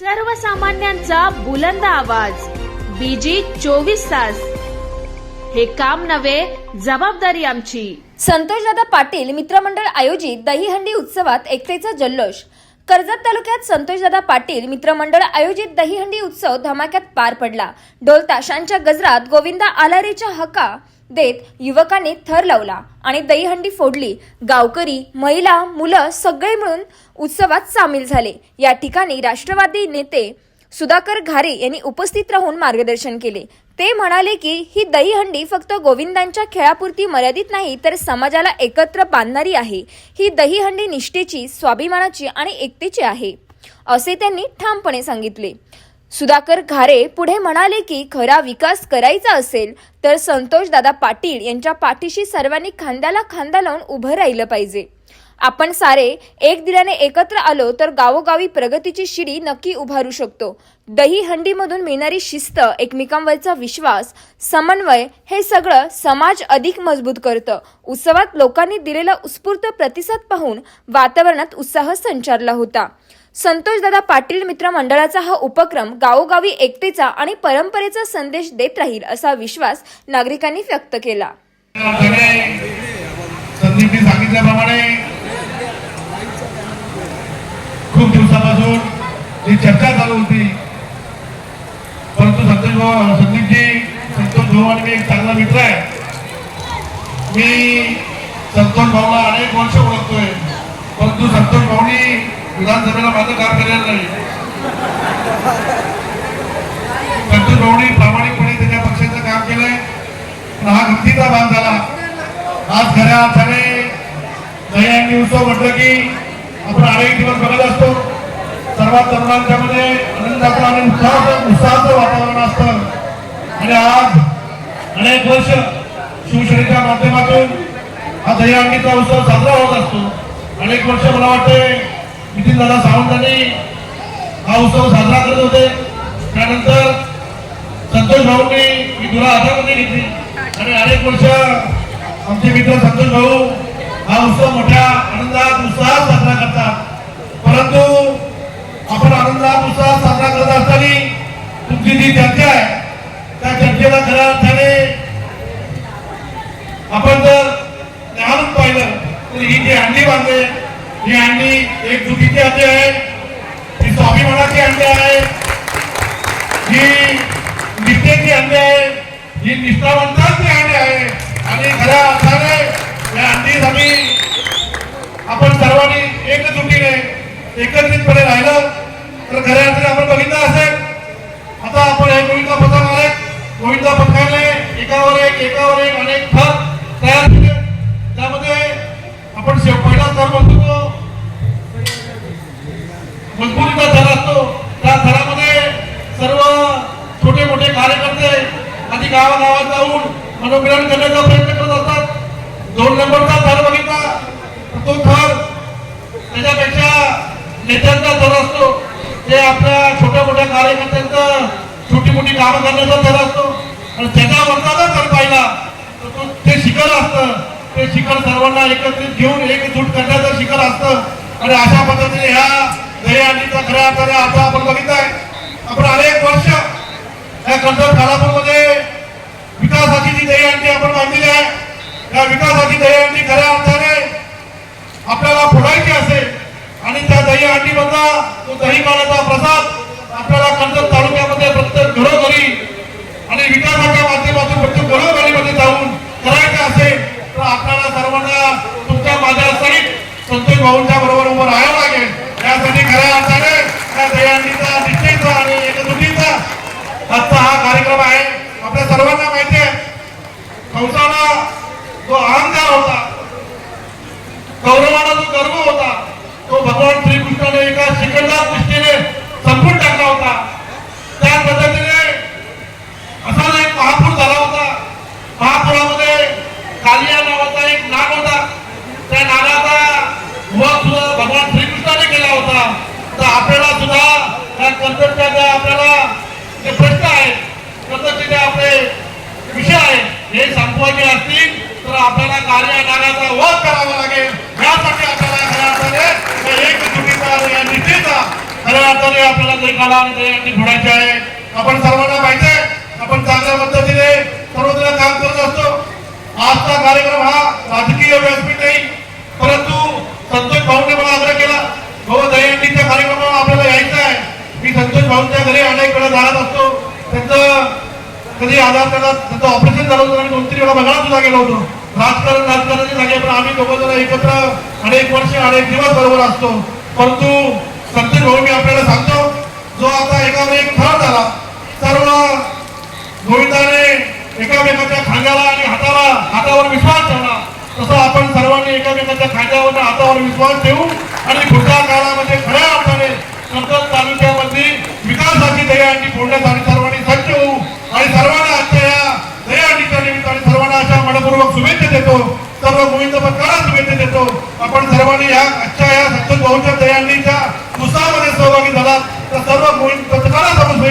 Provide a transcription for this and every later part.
सर्वसामान्यांचा बुलंद आवाज. बीजी चोवीस तास. हे काम नव्हे जबाबदारी आमची. संतोषदादा पाटील मित्रमंडळ आयोजित दहीहंडी उत्सवात एकतेचा जल्लोष. कर्जत तालुक्यात संतोषदादा पाटील मित्रमंडळ आयोजित दहीहंडी उत्सव धमाक्यात पार पडला. ढोल ताशांच्या गजरात गोविंदा आलारेच्या हका देत युवकांनी थर लावला आणि दहीहंडी फोडली. गावकरी महिला मुलं सगळे मिळून उत्सवात सामील झाले. या ठिकाणी राष्ट्रवादी नेते सुधाकर घारे यांनी उपस्थित राहून मार्गदर्शन केले. ते म्हणाले की ही दहीहंडी फक्त गोविंदांच्या खेळापुरती मर्यादित नाही तर समाजाला एकत्र बांधणारी आहे. ही दहीहंडी निष्ठेची स्वाभिमानाची आणि एकतेची आहे असे त्यांनी ठामपणे सांगितले. सुधाकर घारे पुढे म्हणाले की खरा विकास करायचा असेल तर संतोषदादा पाटील यांच्या पाठीशी सर्वांनी खांद्याला खांदा लावून उभं राहिलं पाहिजे. आपण सारे एक दिल्याने एकत्र आलो तर गावोगावी प्रगतीची शिडी नक्की उभारू शकतो. दही हंडीमधून मिळणारी शिस्त एकमेकांवरचा विश्वास समन्वय हे सगळं समाज अधिक मजबूत करतं. उत्सवात लोकांनी दिलेला उत्स्फूर्त प्रतिसाद पाहून वातावरणात उत्साह संचारला होता. संतोषदादा पाटील मित्र मंडळाचा हा उपक्रम गावोगावी एकतेचा आणि परंपरेचा संदेश देत राहील असा विश्वास नागरिकांनी व्यक्त केला. सांगितल्याप्रमाणे खूप दिवसापासून जी चर्चा चालू होती परंतु संतोष भाऊ संदीपजी संतोष भाऊ आणि मी एक चांगला मित्र आहे. मी संतोष भाऊला अनेक वर्ष ओळखतोय परंतु संतोष भाऊनी विधानसभेला माझं काम केलेलं नाही. संतोष भाऊनी प्रामाणिकपणे त्याच्या पक्षाचं काम केलंय. पण हा गमतीचा भाग झाला. आज खऱ्या अर्थाने दहीहंडी उत्सव म्हटलं की आपण अनेक दिवस बघत असतो. सर्वात तरुणांच्या मध्ये आनंदाचं आणि उत्साहाचं उत्साहाचं वातावरण असतं. आणि आज अनेक वर्ष शिवसेनेच्या माध्यमातून हा दहीहंडीचा उत्सव साजरा होत असतो. अनेक वर्ष मला वाटते नितीन दादा सावंतांनी हा उत्सव साजरा करत होते. त्यानंतर संतोष भाऊंनी ही तुला हातामध्ये घेतली. आणि अनेक वर्ष आमचे मित्र संतोष भाऊ हा उत्सव मोठ्या आनंदात उत्साहात साजरा करतात. परंतु आपण आनंदात उत्साहात साजरा करत असताना तुमची जी चर्चा आहे त्या चर्चेला खऱ्या अर्थाने आपण जर ध्यान पाहिलं तर ही जी अंडी बांधले ही अंडी एक चुकीची अंडी आहे ही स्वाभिमानाची अंडी आहे. ही निष्ठेची अंडी आहे. ही निष्ठावंतांची अंडी आहे. आणि खऱ्या अर्थाने या अंडीसाठी आपण सर्वांनी एकजुटीने एकत्रितपणे राहिलं. तर खऱ्या अर्थाने आपण बघितलं असेल. आता आपण हे गोविंदा पथक आले गोविंदा पथकाने एकावर एक एकावर एक अनेक थर तयार केले त्यामध्ये आपण शेव पहिला थर म्हणतो तो मजबुरीचा थर असतो त्या थरामध्ये सर्व छोटे मोठे कार्यकर्ते आधी गावागावात अनुग्रहण करण्याचा प्रयत्न करत असतात. दोन नंबरचा थर बघितला. तो थर त्याच्यापेक्षा नेत्यांचा थर असतो. ते आपल्या छोट्या मोठ्या कार्यकर्त्यांचं छोटी मोठी कामं करण्याचा थर असतो. आणि त्याच्यावरचा जर थर पाहिला तर तो ते शिखर असतं. ते शिखर सर्वांना एकत्रित घेऊन एकजूट करण्याचं शिखर असतं. आणि अशा पद्धतीने ह्या दहीहंडीचा खऱ्या अर्थाने आता आपण बघितलाय. आपण अनेक वर्ष या कर्जत खालापूरमध्ये विकास दहीहंडी आपण बांधलेली आहे. या विकासाची दहीहंडी खऱ्या अर्थाने आपल्याला फोडायची असेल आणि त्या दहीहंडी मधला तो दही मानाचा प्रसाद आपल्याला कर्जत तालुक्यामध्ये प्रत्येक घरोघरी आणि विकासाच्या माध्यमातून प्रत्येक घरोघरीमध्ये जाऊन करायचं असेल तर आपल्याला सर्वांना तुमच्या माझ्या सहित संतोष भाऊंच्या बरोबर उभं राहावं लागेल. यासाठी खऱ्या अर्थाने या दहीहंडीचा निश्चयचा आणि एकजुटीचा आजचा हा कार्यक्रम आहे. आपल्या सर्वांना माहिती आहे कंसाला जो अहंकार होता गौरवाला जो गर्व होता तो भगवान श्रीकृष्णाने एका शिखंडा दृष्टीने संपून टाकला होता त्या पद्धतीने असा एक महापूर झाला होता महापुरामध्ये कालिया नावाचा एक नाग होता त्या नागाचा वध सुद्धा भगवान श्रीकृष्णाने केला होता तर अर्थाने आपल्याला जे देखाला आणि दहीहंडी आहे आपण सर्वांना माहिती आहे. आपण चांगल्या पद्धतीने सर्वजण काम करत असतो. आजचा कार्यक्रम हा राजकीय व्यासपीठ नाही परंतु संतोष भाऊने मला आग्रह केला भाऊ दहीहंडीच्या कार्यक्रमाला आपल्याला यायचं आहे. मी संतोष भाऊंच्या घरी अनेक वेळा जात असतो. त्यांचं कधी आधार कार्डात त्यांचं ऑपरेशन झालं होतं आणि दोन तीन वेळा बघायला सुद्धा गेलो होतो. राजकारण राजकारणाची जागे पण आम्ही दोघं जण एकत्र अनेक वर्ष अनेक दिवस बरोबर असतो. परंतु संतोष भाऊ मी आपल्याला सांगतो जो आता एकावर एक थर झाला सर्व गोविंदाने एकामेकाच्या खांद्याला आणि हाताला हातावर विश्वास ठेवला. तसं आपण सर्वांनी एकामेकाच्या खांद्यावर हातावर विश्वास ठेवू आणि पुढच्या काळामध्ये खऱ्या अर्थाने कर्जत तालुक्यामध्ये विकासाची दहीहंडी आणि सर्वांनी सज्ज होऊ. आणि सर्वांना आजच्या या दहीहंडीच्या निमित्ताने सर्वांना अशा मनपूर्वक शुभेच्छा देतो. सर्व गोविंद पत्राला शुभेच्छा देतो. आपण सर्वांनी या आजच्या या संतोष भाऊच्या दयांनी उत्साहामध्ये सहभागी झालात तर सर्व गोविंद पत्रकारांना सर्व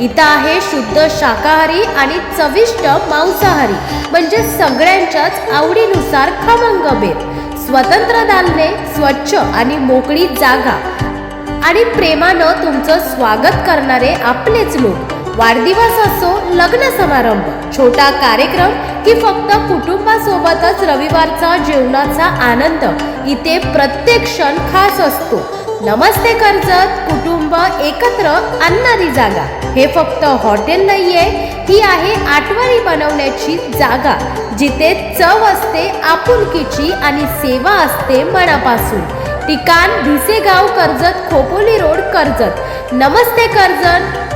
इथं आहे शुद्ध शाकाहारी आणि चविष्ट मांसाहारी. म्हणजे सगळ्यांच्याच आवडीनुसार खमंग भेद स्वतंत्र दालने स्वच्छ आणि मोकळी जागा. आणि प्रेमानं तुमचं स्वागत करणारे आपलेच लोक. वाढदिवस असो लग्न समारंभ छोटा कार्यक्रम की फक्त कुटुंबासोबतच रविवारचा जेवणाचा आनंद इथे प्रत्येक क्षण खास असतो. नमस्ते कर्जत कुटुंब एकत्र आणणारी जागा. हे फक्त हॉटेल नाहीये ही आहे आठवणी बनवण्याची जागा जिथे चव असते आपुलकीची आणि सेवा असते मनापासून. ठिकाण भिसेगाव कर्जत खोपोली रोड कर्जत. नमस्ते कर्जत!